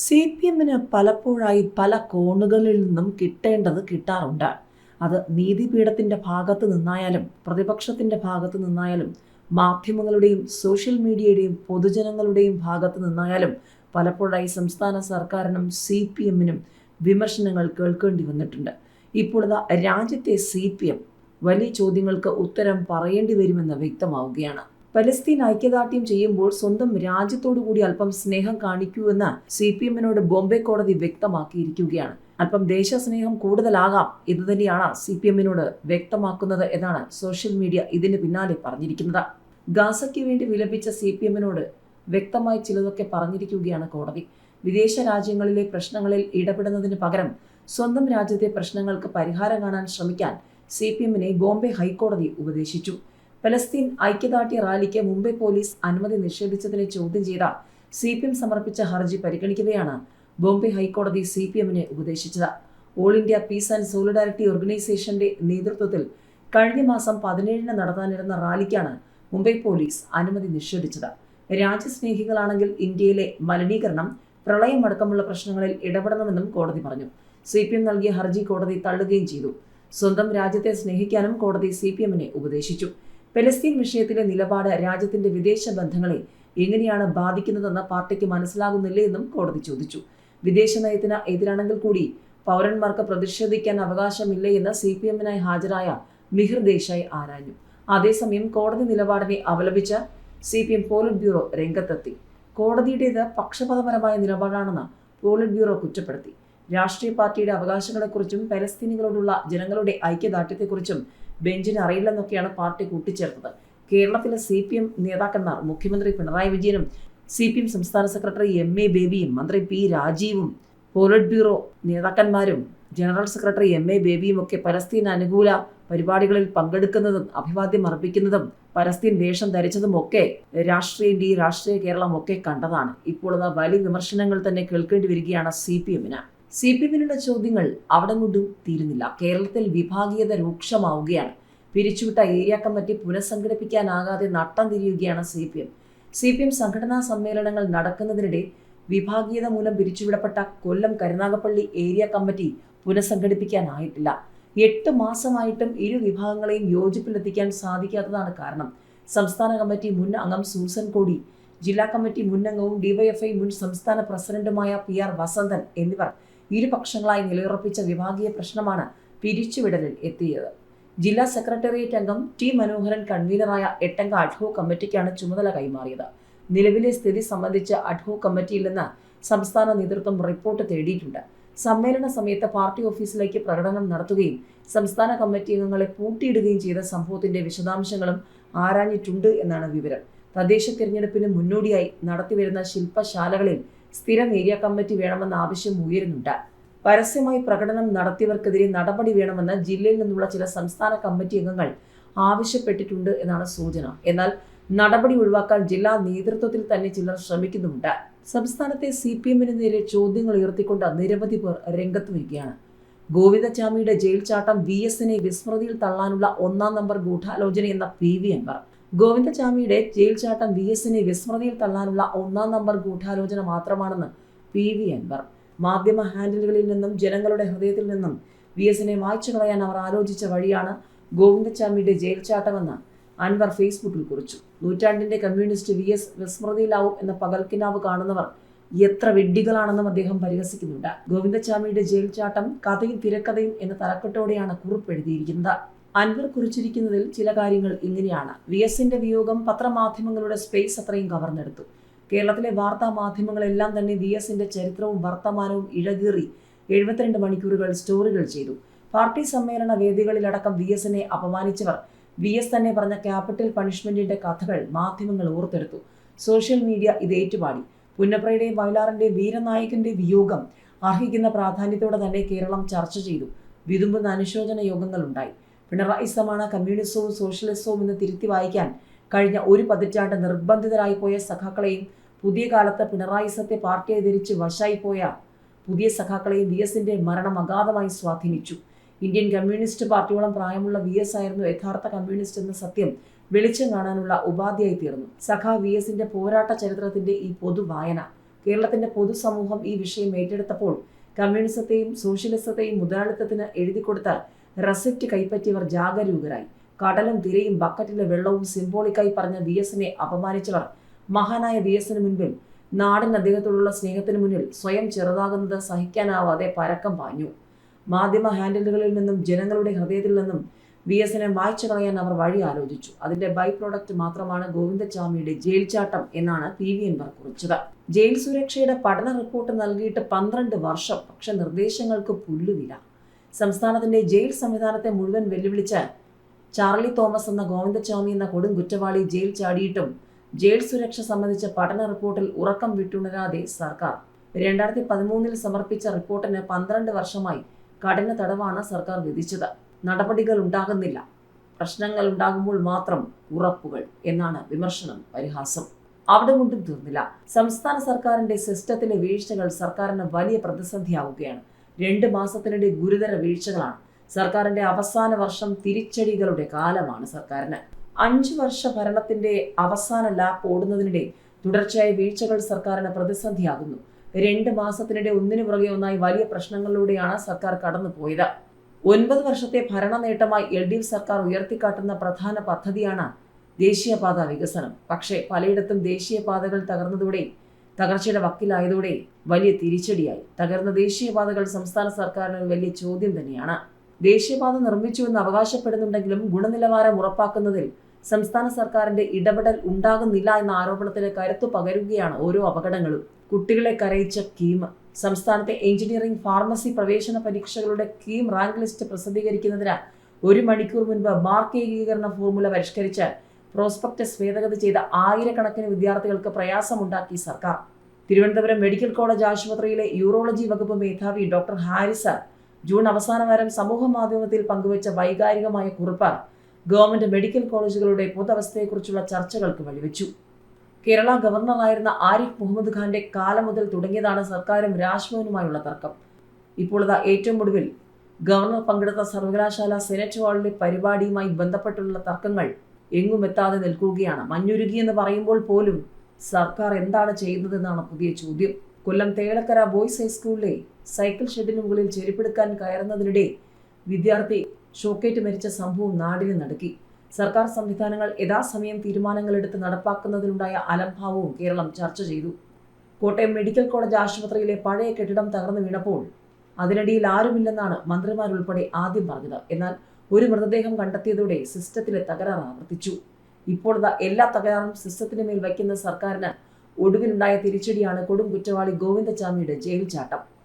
C P എമ്മിന് പലപ്പോഴായി പല കോണുകളിൽ നിന്നും കിട്ടേണ്ടത് കിട്ടാറുണ്ട്. അത് നീതിപീഠത്തിന്റെ ഭാഗത്ത് നിന്നായാലും പ്രതിപക്ഷത്തിന്റെ ഭാഗത്ത് നിന്നായാലും മാധ്യമങ്ങളുടെയും സോഷ്യൽ മീഡിയയുടെയും പൊതുജനങ്ങളുടെയും ഭാഗത്ത് നിന്നായാലും പലപ്പോഴായി സംസ്ഥാന സർക്കാരിനും സി പി എമ്മിനും വിമർശനങ്ങൾ കേൾക്കേണ്ടി വന്നിട്ടുണ്ട്. ഇപ്പോഴത്തെ രാജ്യത്തെ സി പി എം വലിയ ചോദ്യങ്ങൾക്ക് ഉത്തരം പറയേണ്ടി വരുമെന്ന് വ്യക്തമാവുകയാണ്. പലസ്തീൻ ഐക്യദാർഢ്യം ചെയ്യുമ്പോൾ സ്വന്തം രാജ്യത്തോടു കൂടി അല്പം സ്നേഹം കാണിക്കൂ എന്ന് സി പി എമ്മിനോട് ബോംബെ കോടതി വ്യക്തമാക്കിയിരിക്കുകയാണ്. അല്പം ദേശസ്നേഹം കൂടുതലാകാം ഇത് തന്നെയാണ് സി പി എമ്മിനോട് വ്യക്തമാക്കുന്നത് എന്നാണ് സോഷ്യൽ മീഡിയ ഇതിന് പിന്നാലെ പറഞ്ഞിരിക്കുന്നത്. ഗാസയ്ക്ക് വേണ്ടി വിലപിച്ച സി പി എമ്മിനോട് വ്യക്തമായി ചിലതൊക്കെ പറഞ്ഞിരിക്കുകയാണ് കോടതി. വിദേശ രാജ്യങ്ങളിലെ പ്രശ്നങ്ങളിൽ ഇടപെടുന്നതിന് പകരം സ്വന്തം രാജ്യത്തെ പ്രശ്നങ്ങൾക്ക് പരിഹാരം കാണാൻ ശ്രമിക്കാൻ സി പി എമ്മിനെ ബോംബെ ഹൈക്കോടതി ഉപദേശിച്ചു. പലസ്തീൻ ഐക്യദാർഢ്യ റാലിക്ക് മുംബൈ പോലീസ് അനുമതി നിഷേധിച്ചതിനെ ചോദ്യം ചെയ്ത സി പി എം സമർപ്പിച്ച ഹർജി പരിഗണിക്കവെയാണ് ബോംബെ ഹൈക്കോടതി സി പി എമ്മിനെ ഉപദേശിച്ചത്. All India peace and solidarity ഓർഗനൈസേഷന്റെ നേതൃത്വത്തിൽ കഴിഞ്ഞ മാസം പതിനേഴിന് നടത്താനിരുന്ന റാലിക്കാണ് മുംബൈ പോലീസ് അനുമതി നിഷേധിച്ചത്. രാജ്യസ്നേഹികളാണെങ്കിൽ ഇന്ത്യയിലെ മലിനീകരണം പ്രളയമടക്കമുള്ള പ്രശ്നങ്ങളിൽ ഇടപെടണമെന്നും കോടതി പറഞ്ഞു. സി പി എം നൽകിയ ഹർജി കോടതി തള്ളുകയും ചെയ്തു. സ്വന്തം രാജ്യത്തെ സ്നേഹിക്കാനും കോടതി സി പി എമ്മിനെ ഉപദേശിച്ചു. പലസ്തീൻ വിഷയത്തിലെ നിലപാട് രാജ്യത്തിന്റെ വിദേശ ബന്ധങ്ങളെ എങ്ങനെയാണ് ബാധിക്കുന്നതെന്ന് പാർട്ടിക്ക് മനസ്സിലാകുന്നില്ലേ എന്നും കോടതി ചോദിച്ചു. വിദേശ നയത്തിന് എതിരാണെങ്കിൽ കൂടി പൗരന്മാർക്ക് പ്രതിഷേധിക്കാൻ അവകാശമില്ലേ എന്ന് സി പി എമ്മിനായി ഹാജരായ മിഹിർ ദേശായി ആരാഞ്ഞു. അതേസമയം കോടതി നിലപാടിനെ അപലപിച്ച C P M polit bureau രംഗത്തെത്തി. കോടതിയുടേത് പക്ഷപാതപരമായ നിലപാടാണെന്ന് പോളിറ്റ് ബ്യൂറോ കുറ്റപ്പെടുത്തി. രാഷ്ട്രീയ പാർട്ടിയുടെ അവകാശങ്ങളെക്കുറിച്ചും പലസ്തീനികളോടുള്ള ജനങ്ങളുടെ ഐക്യദാർഢ്യത്തെക്കുറിച്ചും ബെഞ്ചിന് അറിയില്ലെന്നൊക്കെയാണ് പാർട്ടി കൂട്ടിച്ചേർത്തത്. കേരളത്തിലെ സി പി എം നേതാക്കന്മാർ മുഖ്യമന്ത്രി പിണറായി വിജയനും സി പി എം സംസ്ഥാന സെക്രട്ടറി എം എ ബേബിയും മന്ത്രി പി രാജീവും പോളിറ്റ് ബ്യൂറോ നേതാക്കന്മാരും ജനറൽ സെക്രട്ടറി എം എ ബേബിയും ഒക്കെ പലസ്തീൻ അനുകൂല പരിപാടികളിൽ പങ്കെടുക്കുന്നതും അഭിവാദ്യം അർപ്പിക്കുന്നതും പലസ്തീൻ വേഷം ധരിച്ചതും ഒക്കെ രാഷ്ട്രീയ ഇന്ത്യ രാഷ്ട്രീയ കേരളം ഒക്കെ കണ്ടതാണ്. ഇപ്പോൾ അത് വലിയ വിമർശനങ്ങൾ തന്നെ കേൾക്കേണ്ടി വരികയാണ് സി പി എമ്മിന്. സി പി എമ്മിനുള്ള ചോദ്യങ്ങൾ അവിടെ കൊണ്ടും തീരുന്നില്ല. കേരളത്തിൽ വിഭാഗീയത രൂക്ഷമാവുകയാണ്. പിരിച്ചുവിട്ട ഏരിയ കമ്മിറ്റി പുനഃസംഘടിപ്പിക്കാനാകാതെ നട്ടം തിരിയുകയാണ് C P M. C P M സംഘടനാ സമ്മേളനങ്ങൾ നടക്കുന്നതിനിടെ വിഭാഗീയത മൂലം പിരിച്ചുവിടപ്പെട്ട കൊല്ലം കരുനാഗപ്പള്ളി ഏരിയ കമ്മിറ്റി പുനഃസംഘടിപ്പിക്കാനായിട്ടില്ല. എട്ട് മാസമായിട്ടും ഇരു വിഭാഗങ്ങളെയും യോജിപ്പിലെത്തിക്കാൻ സാധിക്കാത്തതാണ് കാരണം. സംസ്ഥാന കമ്മിറ്റി മുൻ അംഗം സൂസൻ കോടി ജില്ലാ കമ്മിറ്റി മുൻ അംഗവും ഡിവൈഎഫ്ഐ മുൻ സംസ്ഥാന പ്രസിഡന്റുമായ പി ആർ വസന്തൻ എന്നിവർ ഇരുപക്ഷങ്ങളായി നിലയുറപ്പിച്ച വിഭാഗീയ പ്രശ്നമാണ് പിരിച്ചുവിടലിൽ എത്തിയത്. ജില്ലാ സെക്രട്ടേറിയറ്റ് അംഗം ടി മനോഹരൻ കൺവീനറായ എട്ടംഗ അഡ്ഹോ കമ്മിറ്റിക്കാണ് ചുമതല കൈമാറിയത്. നിലവിലെ സ്ഥിതി സംബന്ധിച്ച് അഡ്ഹോ കമ്മിറ്റിയിൽ നിന്ന് സംസ്ഥാന നേതൃത്വം റിപ്പോർട്ട് തേടിയിട്ടുണ്ട്. സമ്മേളന സമയത്ത് പാർട്ടി ഓഫീസിലേക്ക് പ്രകടനം നടത്തുകയും സംസ്ഥാന കമ്മിറ്റി അംഗങ്ങളെ പൂട്ടിയിടുകയും ചെയ്ത സംഭവത്തിന്റെ വിശദാംശങ്ങളും ആരാഞ്ഞിട്ടുണ്ട് എന്നാണ് വിവരം. തദ്ദേശ തിരഞ്ഞെടുപ്പിന് മുന്നോടിയായി നടത്തിവരുന്ന ശില്പശാലകളിൽ സ്ഥിരം ഏരിയ കമ്മിറ്റി വേണമെന്ന ആവശ്യം ഉയരുന്നുണ്ട്. പരസ്യമായി പ്രകടനം നടത്തിയവർക്കെതിരെ നടപടി വേണമെന്ന് ജില്ലയിൽ നിന്നുള്ള ചില സംസ്ഥാന കമ്മിറ്റി അംഗങ്ങൾ ആവശ്യപ്പെട്ടിട്ടുണ്ട് എന്നാണ് സൂചന. എന്നാൽ നടപടി ഒഴിവാക്കാൻ ജില്ലാ നേതൃത്വത്തിൽ തന്നെ ചിലർ ശ്രമിക്കുന്നുമുണ്ട്. സംസ്ഥാനത്തെ സി പി എമ്മിന് നേരെ ചോദ്യങ്ങൾ ഉയർത്തിക്കൊണ്ട് നിരവധി പേർ രംഗത്ത് വരികയാണ്. ഗോവിന്ദചാമിയുടെ ജയിൽ ചാട്ടം വി എസിനെ വിസ്മൃതിയിൽ തള്ളാനുള്ള ഒന്നാം നമ്പർ ഗൂഢാലോചന എന്ന പി വി അൻവർ. ഗോവിന്ദചാമിയുടെ ജയിൽ ചാട്ടം വി എസിനെ വിസ്മൃതിയിൽ തള്ളാനുള്ള ഒന്നാം നമ്പർ ഗൂഢാലോചന മാത്രമാണെന്ന് പി വി അൻവർ. മാധ്യമ ഹാൻഡിലുകളിൽ നിന്നും ജനങ്ങളുടെ ഹൃദയത്തിൽ നിന്നും വി എസിനെ മായ്ച്ചു കളയാൻ അവർ ആലോചിച്ച വഴിയാണ് ഗോവിന്ദച്ചാമിയുടെ ജയിൽ ചാട്ടമെന്ന് അൻവർ ഫേസ്ബുക്കിൽ കുറിച്ചു. നൂറ്റാണ്ടിന്റെ കമ്മ്യൂണിസ്റ്റ് വി എസ് വിസ്മൃതിയിലാവും എന്ന പകൽക്കിനാവ് കാണുന്നവർ എത്ര വെഡ്ഡികളാണെന്നും അദ്ദേഹം പരിഹസിക്കുന്നുണ്ട്. ഗോവിന്ദച്ചാമിയുടെ ജയിൽ ചാട്ടം കഥയും തിരക്കഥയും എന്ന തലക്കെട്ടോടെയാണ് കുറിപ്പ് എഴുതിയിരിക്കുന്നത് അൻവർ കുറിച്ചിരിക്കുന്നതിൽ ചില കാര്യങ്ങൾ ഇങ്ങനെയാണ്. വി എസിന്റെ വിയോഗം പത്രമാധ്യമങ്ങളുടെ സ്പേസ് അത്രയും കവർന്നെടുത്തു. കേരളത്തിലെ വാർത്താ മാധ്യമങ്ങളെല്ലാം തന്നെ വി എസിന്റെ ചരിത്രവും വർത്തമാനവും ഇഴകീറി. എഴുപത്തിരണ്ട് മണിക്കൂറുകൾ സ്റ്റോറികൾ ചെയ്തു. പാർട്ടി സമ്മേളന വേദികളിലടക്കം വി എസിനെ അപമാനിച്ചവർ. വി എസ് തന്നെ പറഞ്ഞ ക്യാപിറ്റൽ പണിഷ്മെന്റിന്റെ കഥകൾ മാധ്യമങ്ങൾ ഓർത്തെടുത്തു. സോഷ്യൽ മീഡിയ ഇത് ഏറ്റുപാടി. പുന്നപ്രയുടെയും വയലാറിന്റെയും വീരനായകന്റെ വിയോഗം അർഹിക്കുന്ന പ്രാധാന്യത്തോടെ തന്നെ കേരളം ചർച്ച ചെയ്തു. വിതുമ്പുന്ന അനുശോചന യോഗങ്ങൾ ഉണ്ടായി. പിണറായിസമാണ് കമ്മ്യൂണിസവും സോഷ്യലിസവും എന്ന് തിരുത്തി വായിക്കാൻ കഴിഞ്ഞ ഒരു പതിറ്റാണ്ട് നിർബന്ധിതരായി പോയ സഖാക്കളെയും പുതിയ കാലത്ത് പിണറായിസത്തെ പാർട്ടിയെ ധരിച്ച് പോയ പുതിയ സഖാക്കളെ വി എസിന്റെ മരണം അഗാധമായി സ്വാധീനിച്ചു. ഇന്ത്യൻ കമ്മ്യൂണിസ്റ്റ് പാർട്ടിയോളം പ്രായമുള്ള വി എസ് ആയിരുന്നു യഥാർത്ഥ കമ്മ്യൂണിസ്റ്റ് എന്ന സത്യം വെളിച്ചം കാണാനുള്ള ഉപാധിയായി തീർന്നു. സഖാ വി എസിന്റെ പോരാട്ട ചരിത്രത്തിന്റെ ഈ പൊതുവായന കേരളത്തിന്റെ പൊതുസമൂഹം ഈ വിഷയം ഏറ്റെടുത്തപ്പോൾ കമ്മ്യൂണിസത്തെയും സോഷ്യലിസത്തെയും മുതലാളിത്തത്തിന് എഴുതിക്കൊടുത്ത റെസിപ്റ്റ് കൈപ്പറ്റിയവർ ജാഗരൂകരായി. കടലും തിരയും ബക്കറ്റിലെ വെള്ളവും സിംബോളിക്കായി പറഞ്ഞ വി എസിനെ അപമാനിച്ചവർ മഹാനായ വി എസിന് മുൻപിൽ നാടിന് അദ്ദേഹത്തോടുള്ള സ്നേഹത്തിന് മുന്നിൽ സ്വയം ചെറുതാകുന്നത് സഹിക്കാനാവാതെ പരക്കം പാഞ്ഞു. മാധ്യമ ഹാൻഡിലുകളിൽ നിന്നും ജനങ്ങളുടെ ഹൃദയത്തിൽ നിന്നും വി എസിനെ വായിച്ചു കളയാൻ അവർ വഴി ആലോചിച്ചു. അതിന്റെ ബൈ പ്രോഡക്റ്റ് മാത്രമാണ് ഗോവിന്ദചാമിയുടെ ജയിൽ ചാട്ടം എന്നാണ് പി വി എൻവർ കുറിച്ചത്. ജയിൽ സുരക്ഷയുടെ പഠന റിപ്പോർട്ട് നൽകിയിട്ട് പന്ത്രണ്ട് വർഷം പക്ഷെ നിർദ്ദേശങ്ങൾക്ക് പുല്ലുവില. സംസ്ഥാനത്തിന്റെ ജയിൽ സംവിധാനത്തെ മുഴുവൻ വെല്ലുവിളിച്ച് ചാർലി തോമസ് എന്ന ഗോവിന്ദചാമി എന്ന കൊടും കുറ്റവാളി ജയിൽ ചാടിയിട്ടും ജയിൽ സുരക്ഷ സംബന്ധിച്ച പഠന റിപ്പോർട്ടിൽ ഉറക്കം വിട്ടുണരാതെ സർക്കാർ. രണ്ടായിരത്തി പതിമൂന്നിൽ സമർപ്പിച്ച റിപ്പോർട്ടിന് പന്ത്രണ്ട് വർഷമായി കഠിന തടവാണ് സർക്കാർ വിധിച്ചത്. നടപടികൾ ഉണ്ടാകുന്നില്ല. പ്രശ്നങ്ങൾ ഉണ്ടാകുമ്പോൾ മാത്രം ഉറപ്പുകൾ എന്നാണ് വിമർശനം പരിഹാസം. അവിടെ കൊണ്ടും തീർന്നില്ല. സംസ്ഥാന സർക്കാരിന്റെ സിസ്റ്റത്തിലെ വീഴ്ചകൾ സർക്കാരിന് വലിയ പ്രതിസന്ധിയാവുകയാണ്. രണ്ട് മാസത്തിനിടെ ഗുരുതര വീഴ്ചകളാണ്. സർക്കാരിന്റെ അവസാന വർഷം തിരിച്ചടികളുടെ കാലമാണ് സർക്കാരിന്. അഞ്ചു വർഷ ഭരണത്തിന്റെ അവസാന ലാപ്പ് ഓടുന്നതിനിടെ തുടർച്ചയായ വീഴ്ചകൾ സർക്കാരിന് പ്രതിസന്ധിയാകുന്നു. രണ്ട് മാസത്തിനിടെ ഒന്നിനു പുറകെ ഒന്നായി വലിയ പ്രശ്നങ്ങളിലൂടെയാണ് സർക്കാർ കടന്നുപോയത്. ഒൻപത് വർഷത്തെ ഭരണ നേട്ടമായി എൽ ഡി എഫ് സർക്കാർ ഉയർത്തിക്കാട്ടുന്ന പ്രധാന പദ്ധതിയാണ് ദേശീയപാത വികസനം. പക്ഷേ പലയിടത്തും ദേശീയപാതകൾ തകർന്നതോടെ തകർച്ചയുടെ വക്കിലായതോടെ വലിയ തിരിച്ചടിയായി. തകർന്ന ദേശീയപാതകൾ സംസ്ഥാന സർക്കാരിന് വലിയ ചോദ്യം തന്നെയാണ്. ദേശീയപാത നിർമ്മിച്ചുവെന്ന് അവകാശപ്പെടുന്നുണ്ടെങ്കിലും ഗുണനിലവാരം ഉറപ്പാക്കുന്നതിൽ സംസ്ഥാന സർക്കാരിന്റെ ഇടപെടൽ ഉണ്ടാകുന്നില്ല എന്ന ആരോപണത്തിന് കരുത്തു പകരുകയാണ് ഓരോ അപകടങ്ങളും. കുട്ടികളെ കരയിച്ച കീം സംസ്ഥാനത്തെ എഞ്ചിനീയറിംഗ് ഫാർമസി പ്രവേശന പരീക്ഷകളുടെ കീം റാങ്ക് ലിസ്റ്റ് പ്രസിദ്ധീകരിക്കുന്നതിന് ഒരു മണിക്കൂർ മുൻപ് മാർക്ക് ഏകീകരണ ഫോർമുല പരിഷ്കരിച്ച് പ്രോസ്പെക്ടസ് ഭേദഗതി ചെയ്ത ആയിരക്കണക്കിന് വിദ്യാർത്ഥികൾക്ക് പ്രയാസമുണ്ടാക്കി സർക്കാർ. തിരുവനന്തപുരം മെഡിക്കൽ കോളേജ് ആശുപത്രിയിലെ യൂറോളജി വകുപ്പ് മേധാവി ഡോക്ടർ ഹാരിസ് ജൂൺ അവസാന വാരം സമൂഹ മാധ്യമത്തിൽ പങ്കുവച്ച വൈകാരികമായ കുറിപ്പ് ഗവൺമെന്റ് മെഡിക്കൽ കോളേജുകളുടെ പൊതവസ്ഥയെക്കുറിച്ചുള്ള ചർച്ചകൾക്ക് വഴിവെച്ചു. കേരള ഗവർണറായിരുന്ന ആരിഫ് മുഹമ്മദ് ഖാന്റെ കാലം മുതൽ തുടങ്ങിയതാണ് സർക്കാരും രാജ്ഭവനുമായുള്ള തർക്കം. ഇപ്പോൾ ഏറ്റവും ഒടുവിൽ ഗവർണർ പങ്കെടുത്ത സർവകലാശാല സെനറ്റ് ഹാളിലെ പരിപാടിയുമായി ബന്ധപ്പെട്ടുള്ള തർക്കങ്ങൾ എങ്ങും എത്താതെ നിൽക്കുകയാണ്. മഞ്ഞുരുകി എന്ന് പറയുമ്പോൾ പോലും സർക്കാർ എന്താണ് ചെയ്യുന്നതെന്നാണ് പുതിയ ചോദ്യം. കൊല്ലം തേളക്കര ബോയ്സ് ഹൈസ്കൂളിലെ സൈക്കിൾ ഷെഡിന് മുകളിൽ ചെരുപ്പെടുക്കാൻ കയറുന്നതിനിടെ വിദ്യാർത്ഥി ഷോക്കേറ്റ് മരിച്ച സംഭവം നാടിന് നടുക്കി. സർക്കാർ സംവിധാനങ്ങൾ യഥാസമയം തീരുമാനങ്ങൾ എടുത്ത് നടപ്പാക്കുന്നതിലുണ്ടായ അലംഭാവവും കേരളം ചർച്ച ചെയ്തു. കോട്ടയം മെഡിക്കൽ കോളേജ് ആശുപത്രിയിലെ പഴയ കെട്ടിടം തകർന്നു വീണപ്പോൾ അതിനിടയിൽ ആരുമില്ലെന്നാണ് മന്ത്രിമാരുൾപ്പെടെ ആദ്യം പറഞ്ഞത്. എന്നാൽ ഒരു മൃതദേഹം കണ്ടെത്തിയതോടെ സിസ്റ്റത്തിലെ തകരാർ ആവർത്തിച്ചു. ഇപ്പോൾ എല്ലാ തകരാറും സിസ്റ്റത്തിന് മേൽ വയ്ക്കുന്ന സർക്കാരിന് ഒടുവിലുണ്ടായ തിരിച്ചടിയാണ് കൊടും കുറ്റവാളി ഗോവിന്ദചാമിയുടെ ജയിൽ ചാട്ടം